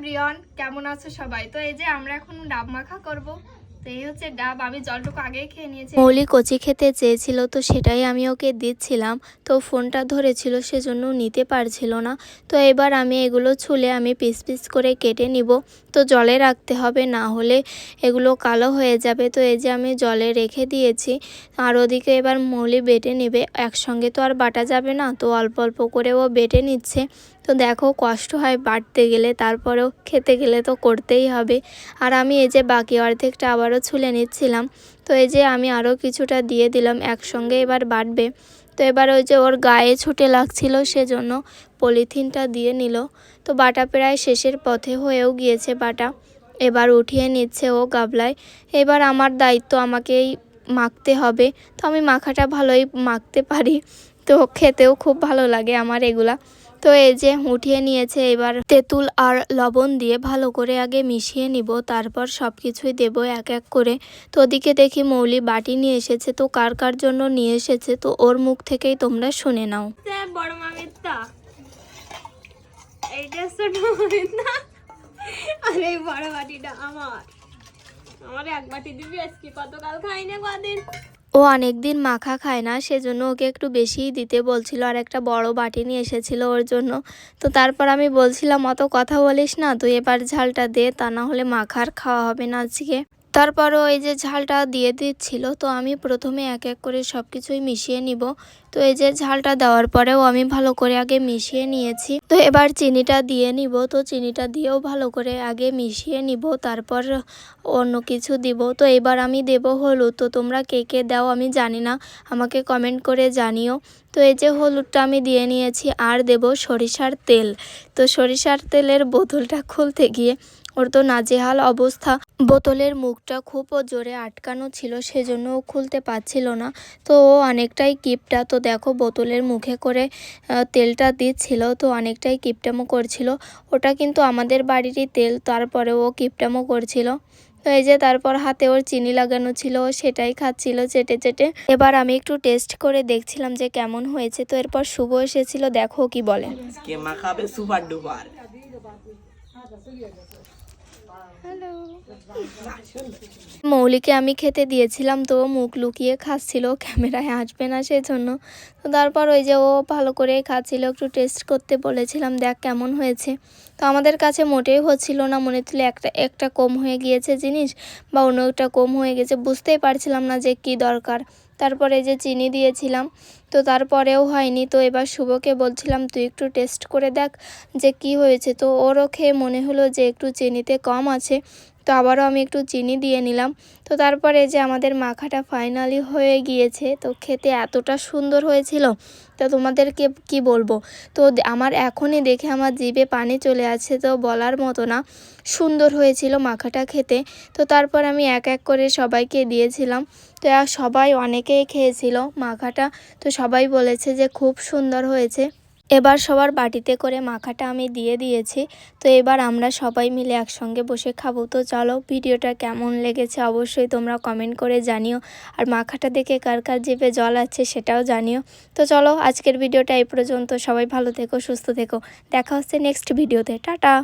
প্রিয়ন, কেমন আছো সবাই? তো এই যে আমরা এখন ডাব মাখা করব। তো এই হচ্ছে ডাব, আমি জলটুকু আগেই খেয়ে নিয়েছি। মৌলি কচি খেতে চেয়েছিল, তো সেটাই আমি ওকে দিচ্ছিলাম। তো ফোনটা ধরেছিল, সেজন্য নিতে পারছিল না। তো এবার আমি এগুলো ছুলে আমি পিস পিস করে কেটে নিব। তো জলে রাখতে হবে, না হলে এগুলো কালো হয়ে যাবে। তো এই যে আমি জলে রেখে দিয়েছি। আর ওদিকে এবার মৌলি বেটে নেবে। একসঙ্গে তো আর বাটা যাবে না, তো অল্প অল্প করে ও বেটে নিচ্ছে। তো দেখো কষ্ট হয় বাটতে গেলে, তারপরেও খেতে গেলে তো করতেই হবে। আর আমি এই যে বাকি অর্ধেকটা আবারও ছুলে নিচ্ছিলাম, তো এই যে আমি আরও কিছুটা দিয়ে দিলাম, একসঙ্গে এবার বাটবে তো এবার ওই যে ওর গায়ে ছুটে লাগছিল সেজন্য পলিথিনটা দিয়ে নিল। তো বাটা প্রায় শেষের পথে হয়েও গিয়েছে বাটা। এবার উঠিয়ে নিচ্ছে ও গাবলায়। এবার আমার দায়িত্ব আমাকেই মাখতে হবে। তো আমি মাখাটা ভালোই মাখতে পারি। তো খেতেও খুব ভালো লাগে আমার এগুলা। তো এই যে উঠিয়ে নিয়েছে, এবার তেঁতুল আর লবণ দিয়ে ভালো করে আগে মিশিয়ে নিব, তারপর সব কিছুই দেবো এক এক করে। তো ওদিকে দেখি মৌলি বাটি নিয়ে এসেছে, তো কার কার জন্য নিয়ে এসেছে, তো ওর মুখ থেকেই তোমরা শুনে নাও। আমার। আমার এক বাটি দিবি, আজকে কতকাল খাই না কদিন? ও অনেকদিন মাখা খায় না, সেজন্য ওকে একটু বেশিই দিতে বলছিল আর একটা বড় বাটি নিয়ে এসেছিল ওর জন্য। তো তারপর আমি বলছিলাম, অত কথা বলিস না, তুই এবার ঝালটা দে, তা না হলে মাখার খাওয়া হবে না আজকে। তারপরও এই যে ঝালটা দিয়ে দিচ্ছিল, তো আমি প্রথমে এক এক করে সব কিছুই মিশিয়ে নিব। তো এই যে ঝালটা দেওয়ার পরেও আমি ভালো করে আগে মিশিয়ে নিয়েছি। তো এবার চিনিটা দিয়ে নিব, তো চিনিটা দিয়েও ভালো করে আগে মিশিয়ে নিব, তারপর অন্য কিছু দিব। তো এবার আমি দেব হলুদ, তো তোমরা কে কে দাও আমি জানি না, আমাকে কমেন্ট করে জানিও। তো এই যে হলুদটা আমি দিয়ে নিয়েছি, আর দেব সরিষার তেল। তো সরিষার তেলের বোতলটা খুলতে গিয়ে ওর তো নাজেহাল অবস্থা। বোতলের মুখটা খুব জোরে আটকানো ছিল সেজন্য ও খুলতে পারছিল না। তো ও অনেকটাই কিপটা, তো দেখো বোতলের মুখে করে তেলটা দিচ্ছিল, তো অনেকটাই কিপটামো করছিল। ওটা কিন্তু আমাদের বাড়িরই তেল তারপরে ও কিপটামো করছিল। তো এই যে তারপর হাতে ওর চিনি লাগানো ছিল সেটাই খাচ্ছিল চেটে চেটে। এবার আমি একটু টেস্ট করে দেখছিলাম যে কেমন হয়েছে। তো এরপর শুভ এসেছিল, দেখো কি বলে। মৌলিকে আমি খেতে দিয়েছিলাম তো মুখ লুকিয়ে খাচ্ছিল, ক্যামেরায় আসবে না সেজন্য। তো তারপর ওই যে ও ভালো করে খাচ্ছিল, একটু টেস্ট করতে বলেছিলাম, দেখ কেমন হয়েছে। তো আমাদের কাছে মোটেই হচ্ছিল না, মনে হচ্ছিল একটা একটা কম হয়ে গিয়েছে জিনিস বা অন্য একটা কম হয়ে গেছে, বুঝতেই পারছিলাম না যে কি দরকার। তারপরে যে চিনি দিয়েছিলাম, তো তারপরেও হয়নি। তো এবার শুভকে বলছিলাম, তুই একটু টেস্ট করে দেখ যে কি হয়েছে। তো ওরও খেয়ে মনে হলো যে একটু চিনিতে কম আছে। তো আবারও আমি একটু চিনি দিয়ে নিলাম। তো তারপরে যে আমাদের মাখাটা ফাইনালি হয়ে গিয়েছে, তো খেতে এতটা সুন্দর হয়েছিল, তো তোমাদেরকে কি বলব? তো আমার এখনই দেখে আমার জিভে পানি চলে আছে তো বলার মতো না। সুন্দর হয়েছিল মাখাটা খেতে। তো তারপর আমি এক এক করে সবাইকে দিয়েছিলাম। তো সবাই অনেকেই খেয়েছিল মাখাটা। তো সবাই বলেছে যে খুব সুন্দর হয়েছে। এবার সবার বাটিতে করে মাখাটা আমি দিয়ে দিয়েছি। তো এবার আমরা সবাই মিলে একসঙ্গে বসে খাব। তো চলো ভিডিওটা কেমন লেগেছে অবশ্যই তোমরা কমেন্ট করে জানিও। আর মাখাটা দেখে কার কার জিপে জল আছে সেটাও জানিও। তো চলো আজকের ভিডিওটা এই পর্যন্ত। সবাই ভালো থেকো, সুস্থ থেকো। দেখা হচ্ছে নেক্সট ভিডিওতে। টাটা!